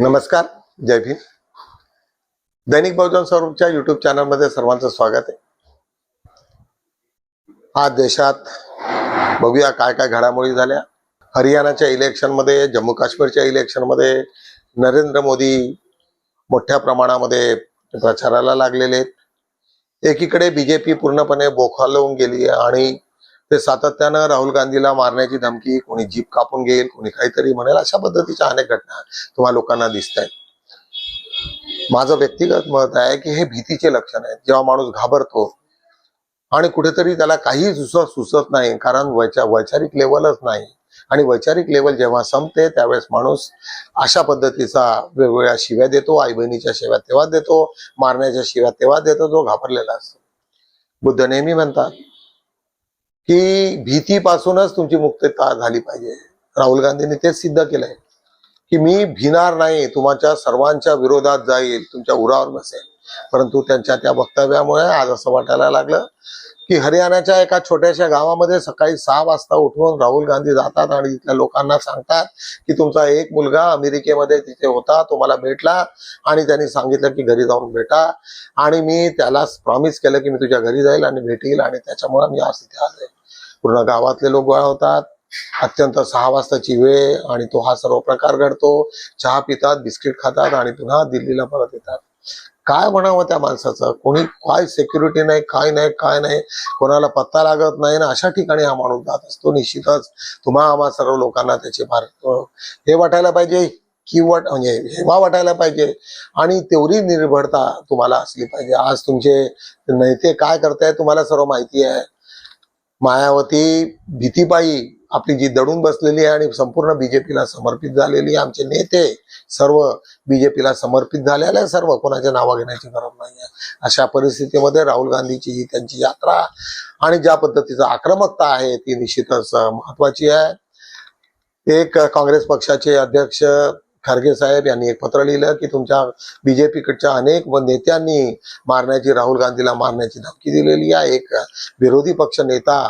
नमस्कार जय भीम. दैनिक बहुजन स्वरूपच्या युट्यूब चॅनलमध्ये सर्वांचं स्वागत आहे. आज देशात बघूया काय काय घडामोडी झाल्या. हरियाणाच्या इलेक्शनमध्ये जम्मू काश्मीरच्या इलेक्शनमध्ये नरेंद्र मोदी मोठ्या प्रमाणामध्ये प्रचाराला लागलेले आहेत. एकीकडे बीजेपी पूर्णपणे बोखालवून गेली आहे आणि ते सातत्यानं राहुल गांधीला मारण्याची धमकी कोणी जीप कापून घेईल कोणी काहीतरी म्हणेल अशा पद्धतीच्या अनेक घटना तुम्हाला लोकांना दिसत आहेत माझं व्यक्तिगत मत आहे की हे भीतीचे लक्षण आहे जेव्हा माणूस घाबरतो आणि कुठेतरी त्याला काही सुचत सुचत नाही कारण वैचा वैचारिक लेवलच नाही. आणि वैचारिक लेवल जेव्हा संपते त्यावेळेस माणूस अशा पद्धतीचा वेगवेगळ्या शिव्या देतो आई बहिणीच्या शिव्या तेव्हा देतो मारण्याच्या शिव्या तेव्हा देतो जो घाबरलेला असतो. बुद्ध नेहमी म्हणतात की भीतीपासूनच तुमची मुक्तता झाली पाहिजे. राहुल गांधींनी तेच सिद्ध केलंय की मी भिणार नाही तुमच्या सर्वांच्या विरोधात जाईल तुमच्या उरावर बसेल. परंतु त्यांच्या त्या वक्तव्यामुळे आज असं वाटायला लागलं की हरियाणाच्या एका छोट्याशा गावामध्ये सकाळी सहा वाजता उठवून राहुल गांधी जातात आणि तिथल्या लोकांना सांगतात की तुमचा एक मुलगा अमेरिकेमध्ये तिथे होता तो मला भेटला आणि त्यांनी सांगितलं की घरी जाऊन भेटा. आणि मी त्याला प्रॉमिस केलं की मी तुझ्या घरी जाईल आणि भेटील आणि त्याच्यामुळे मी आज तिथे आलोय. पूर्ण गावातले लोक गोळा होतात. अत्यंत सहा वाजताची वेळ आणि तो हा सर्व प्रकार घडतो. चहा पितात बिस्किट खातात आणि पुन्हा दिल्लीला परत येतात. काय म्हणावं त्या माणसाचं? कोणी काय सेक्युरिटी नाही काय नाही काय नाही कोणाला पत्ता लागत नाही ना? अशा ठिकाणी हा माणूस जात असतो. निश्चितच तुम्हा आम्हा सर्व लोकांना त्याचे फार हे वाटायला पाहिजे. किंवा म्हणजे हेवा वाटायला पाहिजे. आणि तेवढी निर्भरता तुम्हाला असली पाहिजे. आज तुमचे नेते काय करताय तुम्हाला सर्व माहिती आहे. मायावती भीतीपायी आपली जी दडून बसलेली आहे आणि संपूर्ण बीजेपीला समर्पित झालेली आहे. आमचे नेते सर्व बीजेपीला समर्पित झालेले सर्व कोणाच्या नावा घेण्याची गरज नाही आहे अशा परिस्थितीमध्ये राहुल गांधीची ही त्यांची यात्रा आणि ज्या पद्धतीचं आक्रमकता आहे ती निश्चितच महत्वाची आहे. एक काँग्रेस पक्षाचे अध्यक्ष खारगे साहेब यांनी एक पत्र लिहिलं की तुमच्या बीजेपीकडच्या अनेक नेत्यांनी मारण्याची राहुल गांधीला मारण्याची धमकी दिलेली आहे. एक विरोधी पक्ष नेता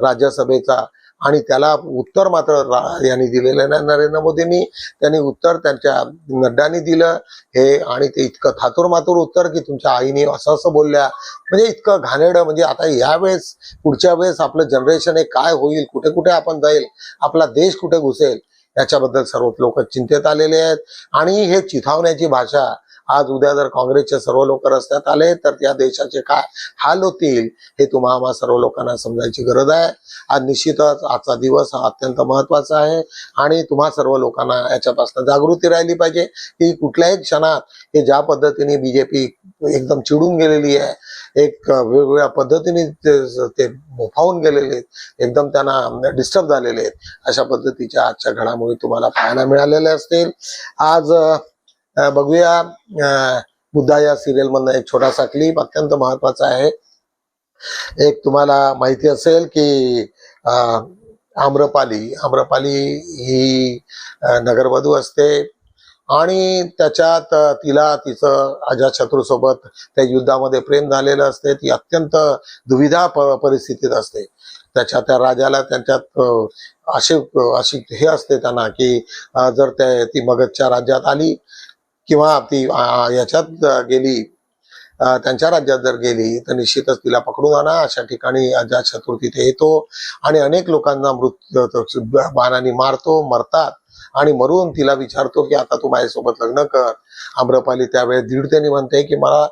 राज्यसभेचा आणि त्याला उत्तर मात्र रा- यांनी दिलेलं नाही नरेंद्र मोदींनी त्यांनी उत्तर त्यांच्या नड्डानी दिलं हे आणि ते इतकं थातुरमातुर उत्तर की तुमच्या आईने असं असं बोलल्या. म्हणजे इतकं घाणेरडं म्हणजे आता यावेळेस पुढच्या वेळेस आपलं जनरेशन हे काय होईल कुठे कुठे आपण जाईल आपला देश कुठे घुसेल याच्याबद्दल सर्व लोक चिंतेत आलेले आहेत. आणि हे चिथावण्याची भाषा आज उद्या जर काँग्रेसचे सर्व लोक रस्त्यात आले तर त्या देशाचे काय हाल होतील हे तुम्हाला सर्व लोकांना समजायची गरज आहे. आज निश्चितच आजचा दिवस हा अत्यंत महत्त्वाचा आहे. आणि तुम्हा सर्व लोकांना याच्यापासून जागृती राहिली पाहिजे. की कुठल्याही क्षणात हे ज्या पद्धतीने बीजेपी एकदम चिडून गेलेली आहे. एक वेगवेगळ्या पद्धतीने ते- ते मोफावून गेलेले आहेत. एकदम त्यांना डिस्टर्ब झालेले आहेत. अशा पद्धतीच्या आजच्या घडामोडी तुम्हाला पाहायला मिळालेल्या असतील. आज बघूया बुद्धा मुद्दा या सिरियल मधनं एक छोटासा क्लिप अत्यंत महत्त्वाचा आहे. एक तुम्हाला माहिती असेल की आम्रपाली आम्रपाली ही नगरवधू असते. आणि त्याच्यात तिला तिचं अजातशत्रूसोबत त्या युद्धामध्ये प्रेम झालेलं असते. ती अत्यंत दुविधा प- परिस्थितीत असते. त्याच्या त्या राजाला त्यांच्यात अशी असे अशी हे असते त्यांना की जर त्या ती मगधच्या राज्यात आली किंवा ती याच्यात गेली त्यांच्या राज्यात जर गेली तर निश्चितच तिला पकडून आणा. अशा ठिकाणी अजातशत्रू तिथे येतो आणि अनेक लोकांना मृत्यू बाणाने मारतो मरतात. आणि मरून तिला विचारतो की आता तू माझ्यासोबत लग्न कर. आम्रपाली त्यावेळेस दीडतेने म्हणते की मला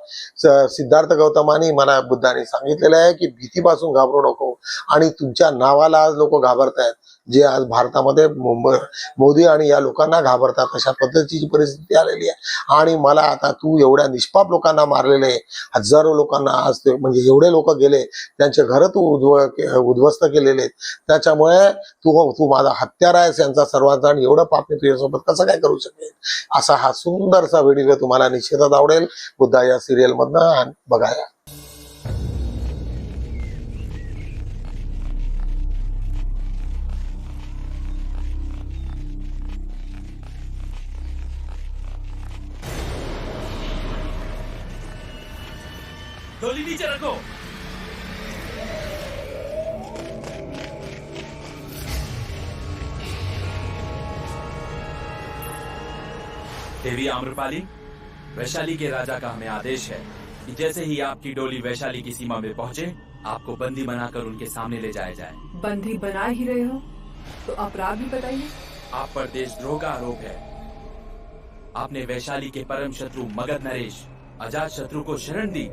सिद्धार्थ गौतमानी मला बुद्धाने सांगितलेलं आहे की भीतीपासून घाबरू नको. आणि तुमच्या नावाला आज लोक घाबरतायत. जे आज भारतामध्ये मुंबई मोदी आणि या लोकांना घाबरतात अशा पद्धतीची परिस्थिती आलेली आहे. आणि मला आता तू एवढ्या निष्पाप लोकांना मारलेले हजारो लोकांना आज ते म्हणजे एवढे लोक गेले त्यांचे घर तू उद्व उद्ध्वस्त केलेले त्याच्यामुळे तू तू माझा हत्यार आहेस यांचा सर्वांचा आणि एवढं पाप मी तुझ्यासोबत कसं काय करू शकेल असा हा सुंदरसा व्हिडिओ तुम्हाला निश्चितच आवडेल. बुद्धा या सिरियल मधनं बघाया रखो देवी आम्रपाली वैशाली के राजा का हमें आदेश है कि जैसे ही आपकी डोली वैशाली की सीमा में पहुँचे आपको बंदी बनाकर उनके सामने ले जाया जाए। बंदी बना ही रहे हो? तो अपराध भी बताइए। आप पर देशद्रोह का आरोप है। आपने वैशाली के परम शत्रु मगध नरेश अजात शत्रु को शरण दी।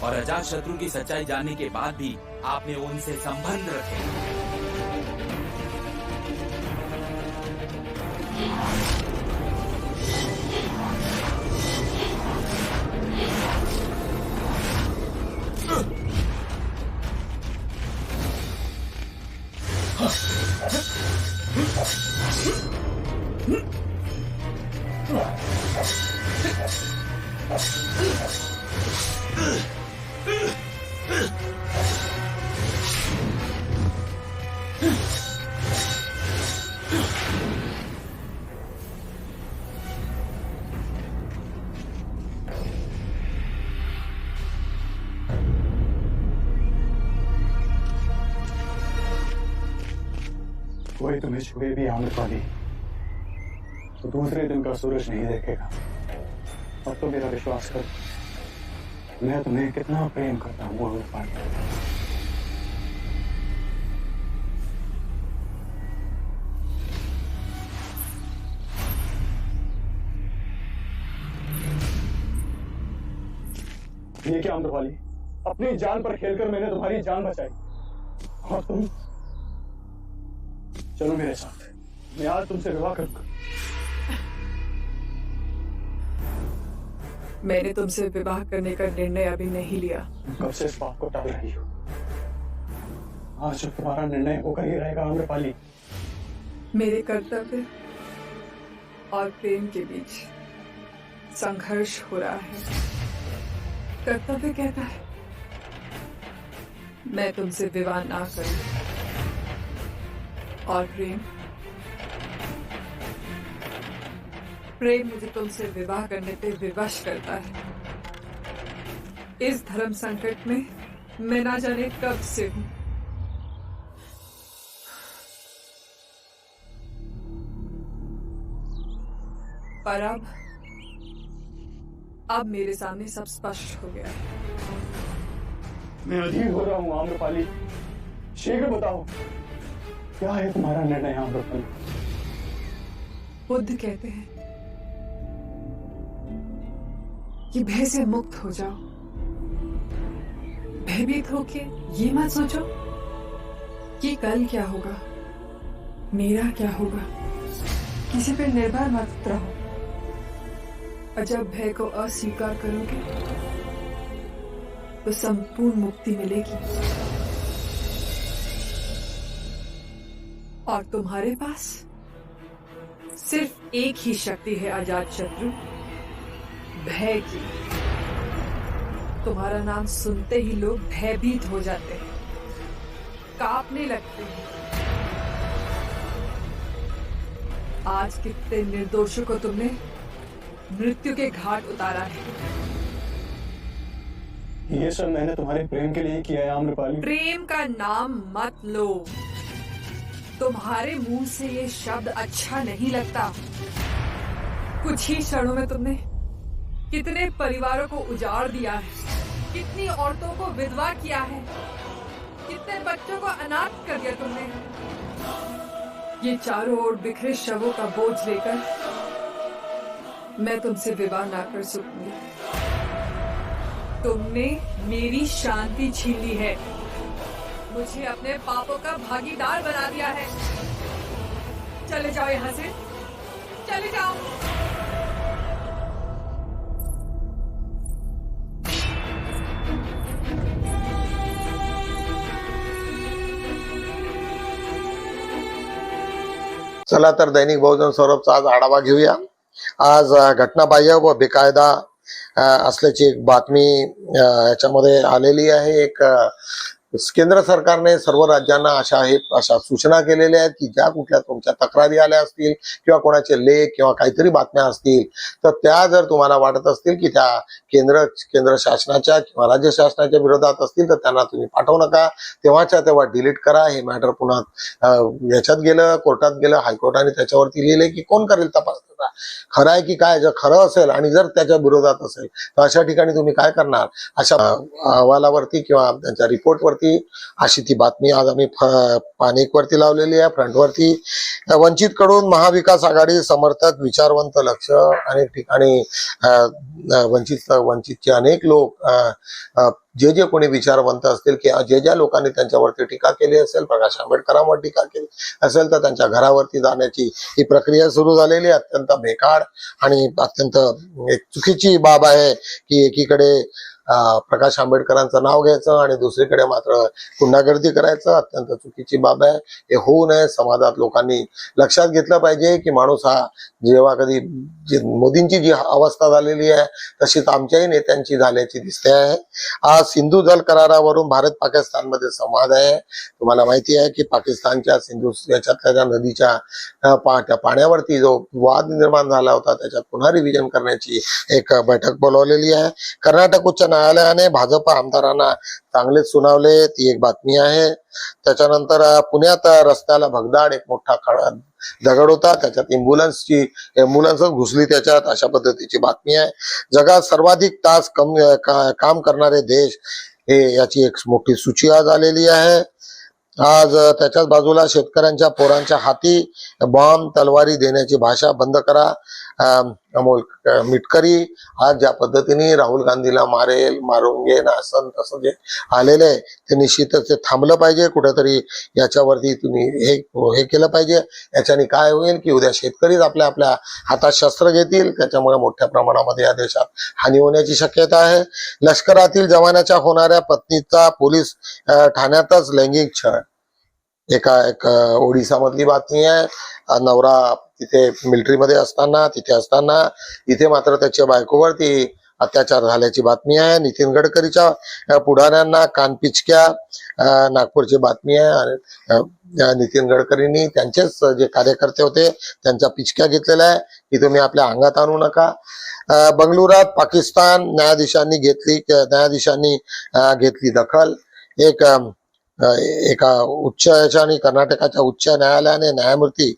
और अजात शत्रु की सच्चाई जानने के बाद भी आपने उनसे संबंध रखे। कोई तुम्हें छुए भी आम्रपाली तो दूसरे दिन का सूरज नहीं देखेगा। अब तो मेरा विश्वास कर। मैं तुम्हें कितना प्रेम करता हूँ आम्रपाली ये क्या आम्रपाली अपनी जान पर खेलकर मैंने तुम्हारी जान बचाई। और तुम चलो मेरे साथ मैं आज तुमसे विवाह करूँगा। मैंने तुमसे विवाह करने का निर्णय अभी नहीं लिया। कब से इस बात को टाल रही हो? आज जब तुम्हारा निर्णय होकर ही रहेगा आम्रपाली। मेरे कर्तव्य और प्रेम के बीच संघर्ष हो रहा है। कर्तव्य कहता है मैं तुमसे विवाह ना करूँ। और प्रेम। प्रेम मुझे तुमसे विवाह करने पे विवश करता है। इस धर्म संकट में मैं ना जाने कब से हूँ। पर अब अब मेरे सामने सब स्पष्ट हो गया। मैं अधीर हो रहा हूँ, आम्रपाली। शीघ्र बताओ। क्या है तुम्हारा निर्णय आम्रपाली बुद्ध कहते हैं कि भय से मुक्त हो जाओ। भयभीत होके ये मत सोचो कि कल क्या होगा, मेरा क्या होगा। किसी पर निर्भर मत रहो। और जब भय को अस्वीकार करोगे तो संपूर्ण मुक्ति मिलेगी। और तुम्हारे पास सिर्फ़ एक ही शक्ति है आज़ाद शत्रु। भय की। तुम्हारा नाम सुनते ही लोग भयभीत हो जाते हैं। कांपने लगते हैं। आज कितने निर्दोषों को तुमने मृत्यु के घाट उतारा है। ये सब मैंने तुम्हारे प्रेम के लिए किया है आम्रपाली। प्रेम का नाम मत लो। तुम्हारे मुँह से ये शब्द अच्छा नहीं लगता। कुछ ही क्षणों में तुमने कितने परिवारों को उजाड़ दिया है, कितनी औरतों को विधवा किया है, कितने बच्चों को अनाथ कर दिया तुमने। ये चारों ओर बिखरे शवों का बोझ लेकर मैं तुमसे विवाह ना कर सकूँगी। तुमने मेरी शांति छीन ली है। मुझे अपने पापों का भागीदार बना दिया है। चले जाओ यहाँ से। चले जाओ। चला तर दैनिक बहुजन सौरभचा आज आढावा घेऊया. आज घटनाबाह्य व बेकायदा असल्याची एक बातमी याच्यामध्ये आलेली आहे. एक केंद्र सरकारने सर्व राज्यांना अशा हे अशा सूचना केलेल्या आहेत की ज्या कुठल्या तुमच्या तक्रारी आल्या असतील किंवा कोणाचे लेख किंवा काहीतरी बातम्या असतील तर त्या जर तुम्हाला वाटत असतील की त्या केंद्र केंद्र शासनाच्या किंवा राज्य शासनाच्या विरोधात असतील तर त्यांना तुम्ही पाठवू नका. तेव्हाच्या तेव्हा डिलीट करा. हे मॅटर पुन्हा याच्यात गेलं कोर्टात गेलं हायकोर्टाने त्याच्यावरती लिहिले की कोण करेल तपास खरं आहे की काय? जर खरं असेल आणि जर त्याच्या विरोधात असेल तर अशा ठिकाणी तुम्ही काय करणार? अशा अहवालावरती किंवा त्यांच्या रिपोर्टवरती अशी ती बातमी आज आम्ही पानिक वरती लावलेली आहे. फ्रंटवरती वंचित कडून महाविकास आघाडी समर्थक विचारवंत लक्ष अनेक ठिकाणी वंचित वंचितचे अनेक लोक जे जे कोणी विचारवंत असतील किंवा जे ज्या लोकांनी त्यांच्यावरती टीका केली असेल प्रकाश आंबेडकरांवर टीका केली असेल तर त्यांच्या घरावरती जाण्याची ही प्रक्रिया सुरू झालेली आहे. अत्यंत बेकार आणि अत्यंत एक चुकीची बाब आहे की एकीकडे प्रकाश आंबेडकरांचं नाव घ्यायचं आणि दुसरीकडे मात्र गुंडागर्दी करायचं अत्यंत चुकीची बाब आहे. हे होऊ नये. समाजात लोकांनी लक्षात घेतलं पाहिजे की माणूस हा जेव्हा कधी जी मोदींची जी अवस्था झालेली आहे तशीच आमच्याही नेत्यांची झाल्याची दिसते आहे. आज सिंधू जल करारावरून भारत पाकिस्तानमध्ये संवाद आहे. तुम्हाला माहिती आहे की पाकिस्तानच्या सिंधू याच्यातल्या ज्या नदीच्या पा- त्या पाण्यावरती जो वाद निर्माण झाला होता त्याच्यात पुन्हा रिव्हिजन करण्याची एक बैठक बोलावलेली आहे. कर्नाटक उच्च न्यायालयाने भाजप आमदारांना चांगले सुनावले ती एक बातमी आहे. त्याच्यानंतर पुण्यात रस्त्याला भगदाड एक मोठा खडा दगड होता. त्याच्यात एम्ब्युलन्सची एम्ब्युलन्स घुसली त्याच्यात अशा पद्धतीची बातमी आहे. जगात सर्वाधिक तास कम का- काम करणारे देश हे याची एक मोठी सूची आज आलेली आहे. आज त्याच्याच बाजूला शेतकऱ्यांच्या पोरांच्या हाती बॉम्ब तलवारी देण्याची भाषा बंद करा. अमोल मिटकरी आज ज्या पद्धतीने राहुल गांधीला मारेल मारून घेन असं तसं जे आलेलं आहे ते निश्चितच ते थांबलं पाहिजे. कुठेतरी याच्यावरती तुम्ही हे हे केलं पाहिजे. याच्याने काय होईल की उद्या शेतकरीच आपल्या आपल्या हातात शस्त्र घेतील. त्याच्यामुळे मोठ्या प्रमाणामध्ये या देशात हानी होण्याची शक्यता आहे. लष्करातील जवानाच्या होणाऱ्या पत्नीचा पोलीस ठाण्यातच लैंगिक छळ. एका एक ओडिसामधली बातमी आहे. नवरा तिथे मिलिटरीमध्ये असताना तिथे असताना इथे मात्र त्याच्या बायकोवरती अत्याचार झाल्याची बातमी आहे. नितीन गडकरीच्या पुढाऱ्यांना कानपिचक्या नागपूरची बातमी आहे. आणि नितीन गडकरींनी त्यांचेच जे कार्यकर्ते होते त्यांच्या पिचक्या घेतलेल्या आहे की तुम्ही आपल्या अंगात आणू नका. बंगलुरात बंगळुरात पाकिस्तान न्यायाधीशांनी घेतली न्यायाधीशांनी घेतली दखल. एक एका उच्च याच्या आणि कर्नाटकाच्या उच्च न्यायालयाने न्यायमूर्ती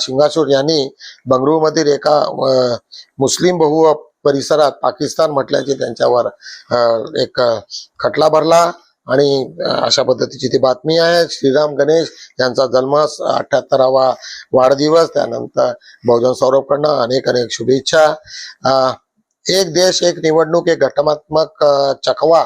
शिंगासूर यांनी बंगळुरूमधील एका मुस्लिम बहु परिसरात पाकिस्तान म्हटल्याचे त्यांच्यावर एक खटला भरला आणि अशा पद्धतीची ती बातमी आहे. श्रीराम गणेश यांचा जन्म अठ्याहत्तरावा वाढदिवस त्यानंतर बहुजन सौरभकडनं अनेक अनेक शुभेच्छा. एक देश एक निवडणूक एक घटनात्मक चकवा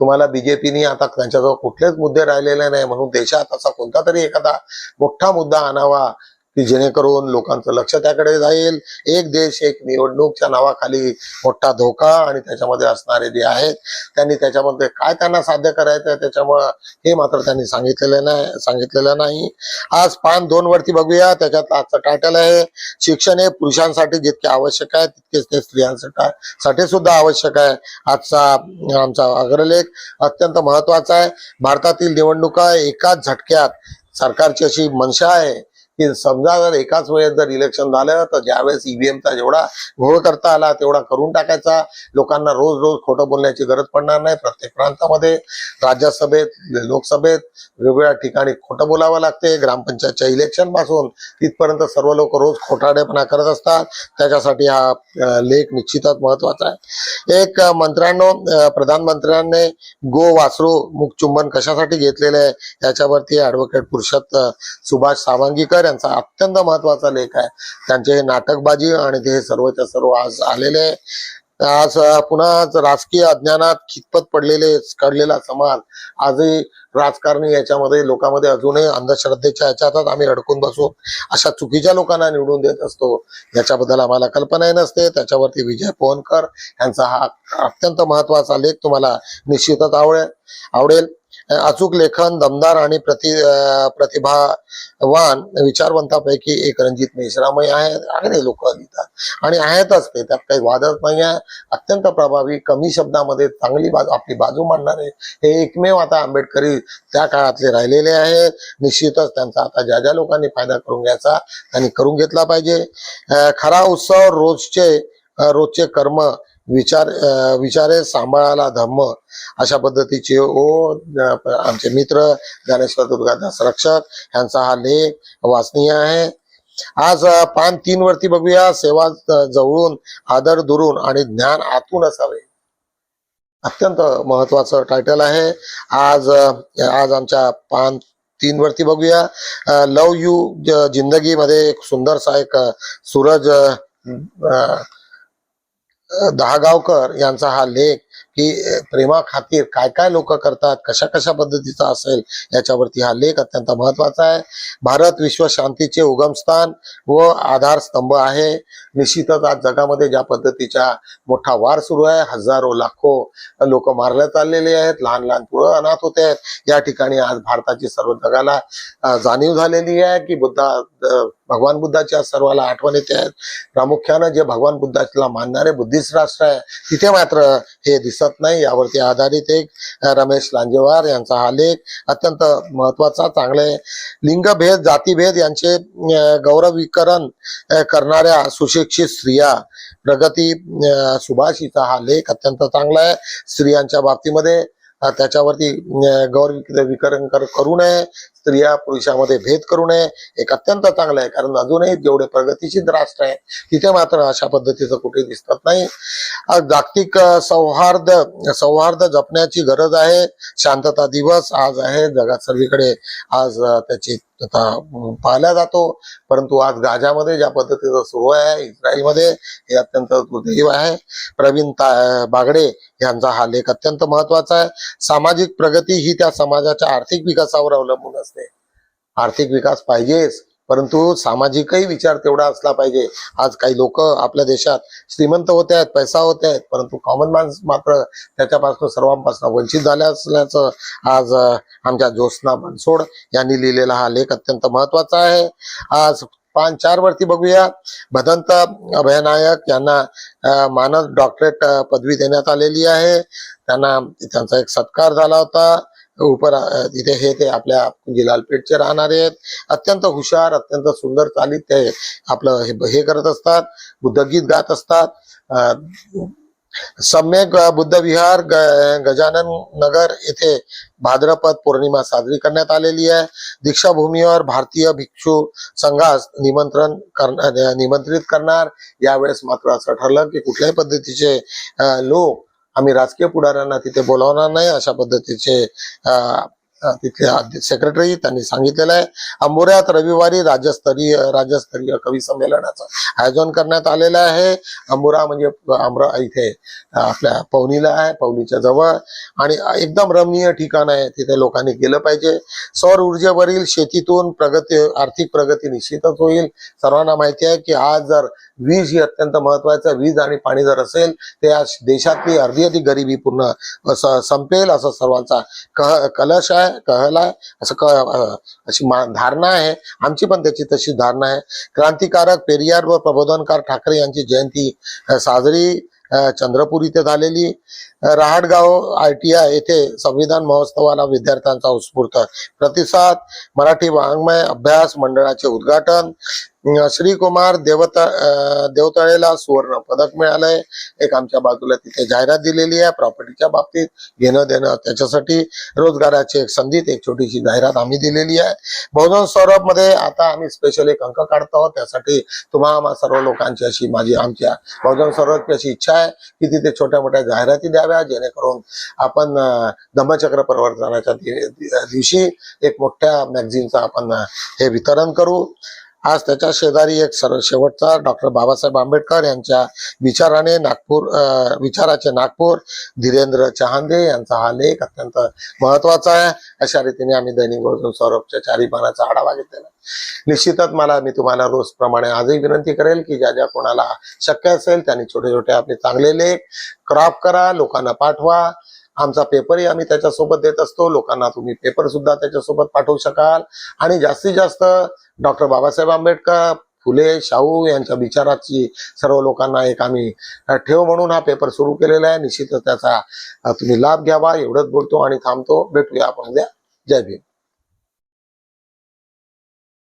तुम्हाला बीजेपीने आता त्यांच्याजवळ कुठलेच मुद्दे राहिलेले नाही म्हणून देशात असा कोणता तरी एखादा मोठा मुद्दा आणावा की जेणेकरून लोकांचं लक्ष त्याकडे जाईल. एक देश एक निवडणूकच्या नावाखाली मोठा धोका आणि त्याच्यामध्ये असणारे जे आहेत त्यांनी त्याच्यामध्ये काय त्यांना साध्य करायचं आहे त्याच्यामुळं हे मात्र त्यांनी सांगितलेलं नाही सांगितलेलं नाही. आज पान दोन वरती बघूया. त्याच्यात आजचं टायटल आहे शिक्षण हे पुरुषांसाठी जितके आवश्यक आहे तितकेच ते स्त्रियांसाठी साठी सुद्धा आवश्यक आहे. आजचा आमचा अग्रलेख अत्यंत महत्त्वाचा आहे. भारतातील निवडणुका एकाच झटक्यात सरकारची अशी मनशा आहे की समजा जर एकाच वेळेस जर इलेक्शन झालं तर ज्यावेळेस ईव्हीएमचा जेवढा घोळ करता आला तेवढा करून टाकायचा. लोकांना रोज रोज खोटं बोलण्याची गरज पडणार नाही. प्रत्येक प्रांतामध्ये राज्यसभेत लोकसभेत वेगवेगळ्या ठिकाणी खोटं बोलावं लागते. ग्रामपंचायतच्या इलेक्शनपासून तिथपर्यंत सर्व लोक रोज खोटाडेपणा करत असतात. त्याच्यासाठी हा लेख निश्चितच महत्त्वाचा आहे. एक मंत्र्यांनो प्रधानमंत्र्यांनी गो वासरू मुख चुंबन कशासाठी घेतलेलं आहे? याच्यावरती ऍडव्होकेट पुरुषोत्त सुभाष सावंगीकर यांचा अत्यंत महत्त्वाचा लेख आहे. त्यांचे नाटकबाजी आणि ते सर्वच्या सर्व आज आलेले आहे. आज पुन्हा राजकीय अज्ञानात खितपत पडलेले कडलेला समाज आजही राजकारणी याच्यामध्ये लोकांमध्ये अजूनही अंधश्रद्धेच्या याच्यातच आम्ही अडकून बसू. अशा चुकीच्या लोकांना निवडून देत असतो याच्याबद्दल आम्हाला कल्पनाही नसते. त्याच्यावरती विजय पोहनकर यांचा हा अत्यंत महत्त्वाचा लेख तुम्हाला निश्चितच आवडेल. आवडेल. अचूक लेखन दमदार आणि प्रति प्रतिभावान विचारवंतापैकी एक रणजित मेश्रामही आहे आणि लोक लिहितात. आणि आहेतच ते. त्यात काही वादच नाही आहे अत्यंत प्रभावी कमी शब्दामध्ये चांगली बाजू आपली बाजू मांडणारे हे एकमेव आता आंबेडकरी त्या काळातले राहिलेले आहेत. निश्चितच त्यांचा आता ज्या ज्या लोकांनी फायदा करून घ्यायचा त्यांनी करून घेतला पाहिजे. खरा उत्सव रोजचे रोजचे कर्म विचार विचारे सांभाळाला धम्म अशा पद्धतीचे ओ आमचे मित्र ज्ञानेश्वर दुर्गादास रक्षक यांचा हा लेख वाचनीय आहे. आज पान तीन वरती बघूया. सेवा जवळून आदर दुरून आणि ज्ञान आतून असावे. अत्यंत महत्वाचं टायटल आहे. आज आज आमच्या पान तीन वरती बघूया. लव यू जिंदगी मध्ये एक सुंदरसा एक सूरज अं, दहागावकर यांचा हा लेख की प्रेमा खातीर काय काय लोक करतात कशा कशा पद्धतीचा असेल याच्यावरती हा लेख अत्यंत महत्त्वाचा आहे. भारत विश्व शांतीचे उगमस्थान व आधारस्तंभ आहे. निश्चितच आज जगामध्ये ज्या पद्धतीचा मोठा वार सुरू आहे हजारो लाखो लोक मारले चाललेले आहेत लहान लहान पुरं अनाथ होते आहेत. या ठिकाणी आज भारताची सर्व जगाला जाणीव झालेली आहे की बुद्धा भगवान बुद्धाच्या सर्वाला आठवण येते. आहेत प्रामुख्यानं जे भगवान बुद्धाला मानणारे बुद्धिस्ट राष्ट्र आहे तिथे मात्र हे दिसत नाही. यावरती आधारित एक रमेश लांजेवार यांचा हा लेख अत्यंत महत्त्वाचा चांगले लिंगभेद जातीभेद यांचे गौरवीकरण करणाऱ्या सुशिक्षित स्त्रिया प्रगती सुभाषीचा हा लेख अत्यंत चांगला आहे. स्त्रियांच्या बाबतीमध्ये त्याच्यावरती अं, गौरवीकरण करू नये. स्त्रिया पुरुषामध्ये भेद करू नये. एक अत्यंत चांगलं आहे. कारण अजूनही जेवढे प्रगतीशील राष्ट्र आहे तिथे मात्र अशा पद्धतीचं कुठे दिसत नाही. आज जागतिक सौहार्द सौहार्द जपण्याची गरज आहे. शांतता दिवस आज आहे. जगात सर्वीकडे आज त्याची पाहिला जातो. परंतु आज गाजामध्ये ज्या पद्धतीचं सुरू आहे इस्रायलमध्ये हे अत्यंत दुर्दैव आहे. प्रवीण ता- बागडे यांचा हा लेख अत्यंत महत्त्वाचा आहे. सामाजिक प्रगती ही त्या समाजाच्या आर्थिक विकासावर अवलंबून असते. आर्थिक विकास पाहिजेच परंतु सामाजिकही विचार तेवढा असला पाहिजे. आज काही लोक आपल्या देशात श्रीमंत होते आहेत पैसा होते आहेत परंतु कॉमन माणूस मात्र त्याच्यापासून सर्वांपासून वंचित झाल्या असल्याचं आज आमच्या ज्योत्स्ना बनसोड यांनी लिहिलेला हा लेख अत्यंत महत्त्वाचा आहे. आज पान चार वरती बघूया. भदंत अभयनायक यांना मानस मानद डॉक्टरेट पदवी देण्यात आलेली आहे. त्यांना त्यांचा एक सत्कार झाला होता. उपर तिथे हे ते आपल्या जिलालपेठचे राहणारे आहेत. अत्यंत हुशार अत्यंत सुंदर चालीत ते आपलं हे- हे करत असतात. बुद्धगीत गात असतात. सम्यक बुद्ध विहार ग- गजानन नगर येथे भाद्रपद पौर्णिमा साजरी करण्यात आलेली आहे. दीक्षाभूमीवर भारतीय भिक्षू संघास निमंत्रण करणार निमंत्रित करणार. यावेळेस मात्र असं ठरलं की कुठल्याही पद्धतीचे लोक आम्ही राजकीय पुढाऱ्यांना तिथे बोलावणार नाही अशा पद्धतीचे तिथे तिथले सेक्रेटरी त्यांनी सांगितलेलं आहे. अंबोऱ्यात रविवारी राज्यस्तरीय राज्यस्तरीय कवी संमेलनाचं आयोजन करण्यात आलेलं आहे. अंबोरा म्हणजे अमरा इथे आपल्या पवनीला आहे पवनीच्या जवळ. आणि एकदम रमणीय ठिकाण आहे. तिथे लोकांनी गेलं पाहिजे. सौर ऊर्जेवरील शेतीतून प्रगती आर्थिक प्रगती निश्चितच होईल. सर्वांना माहिती आहे की आज जर वीज ही अत्यंत महत्वाचं वीज आणि पाणी जर असेल ते आज देशातली अर्धी अधिक गरिबी पूर्ण संपेल असं सर्वांचा कलश आहे. कहल आहे असं क अशी धारणा आहे. आमची पण त्याची तशी धारणा आहे. क्रांतिकारक पेरियार व प्रबोधनकार ठाकरे यांची जयंती साजरी चंद्रपूर इथे झालेली. रहाटगाव आय टी आय येथे संविधान महोत्सवाला विद्यार्थ्यांचा उत्स्फूर्त प्रतिसाद. मराठी वाङ्मय अभ्यास मंडळाचे उद्घाटन. श्रीकुमार देवता देवतळेला सुवर्ण पदक मिळालंय. एक आमच्या बाजूला तिथे जाहिरात दिलेली आहे प्रॉपर्टीच्या बाबतीत. घेणं देणं त्याच्यासाठी रोजगाराची एक संधीत एक छोटीशी जाहिरात आम्ही दिलेली आहे. बहुजन सौरभमध्ये आता आम्ही स्पेशल एक अंक काढतो आहोत. त्यासाठी तुम्हा सर्व लोकांची अशी माझी आमच्या बहुजन सौरभची अशी इच्छा आहे की तिथे छोट्या मोठ्या जाहिराती द्याव्या जेणेकरून आपण धम्मचक्र प्रवर्तनाच्या दिवशी एक मोठ्या मॅगझिनचं आपण हे वितरण करू. आज त्याच्या शेजारी एक सर्व शेवटचा डॉक्टर बाबासाहेब आंबेडकर यांच्या विचाराने नागपूर विचाराचे नागपूर धीरेंद्र चहांदे यांचा हा लेख अत्यंत महत्त्वाचा आहे. अशा रीतीने आम्ही दैनिक बहुजन सौरभच्या चारी पानाचा आढावा घेतलेला निश्चितच मला मी तुम्हाला रोज प्रमाणे आजही विनंती करेल की ज्या ज्या कोणाला शक्य असेल त्यांनी छोटे छोटे आपले चांगले लेख क्रॉप करा लोकांना पाठवा. आमचा पेपरही आम्ही त्याच्यासोबत देत असतो. लोकांना तुम्ही पेपर सुद्धा त्याच्यासोबत पाठवू शकाल. आणि जास्तीत जास्त डॉक्टर बाबासाहेब आंबेडकर फुले शाहू यांच्या विचाराची सर्व लोकांना एक आम्ही ठेव म्हणून हा पेपर सुरू केलेला आहे. निश्चितच त्याचा तुम्ही लाभ घ्यावा. एवढंच बोलतो आणि थांबतो. भेटूया आपण उद्या. जय भीम.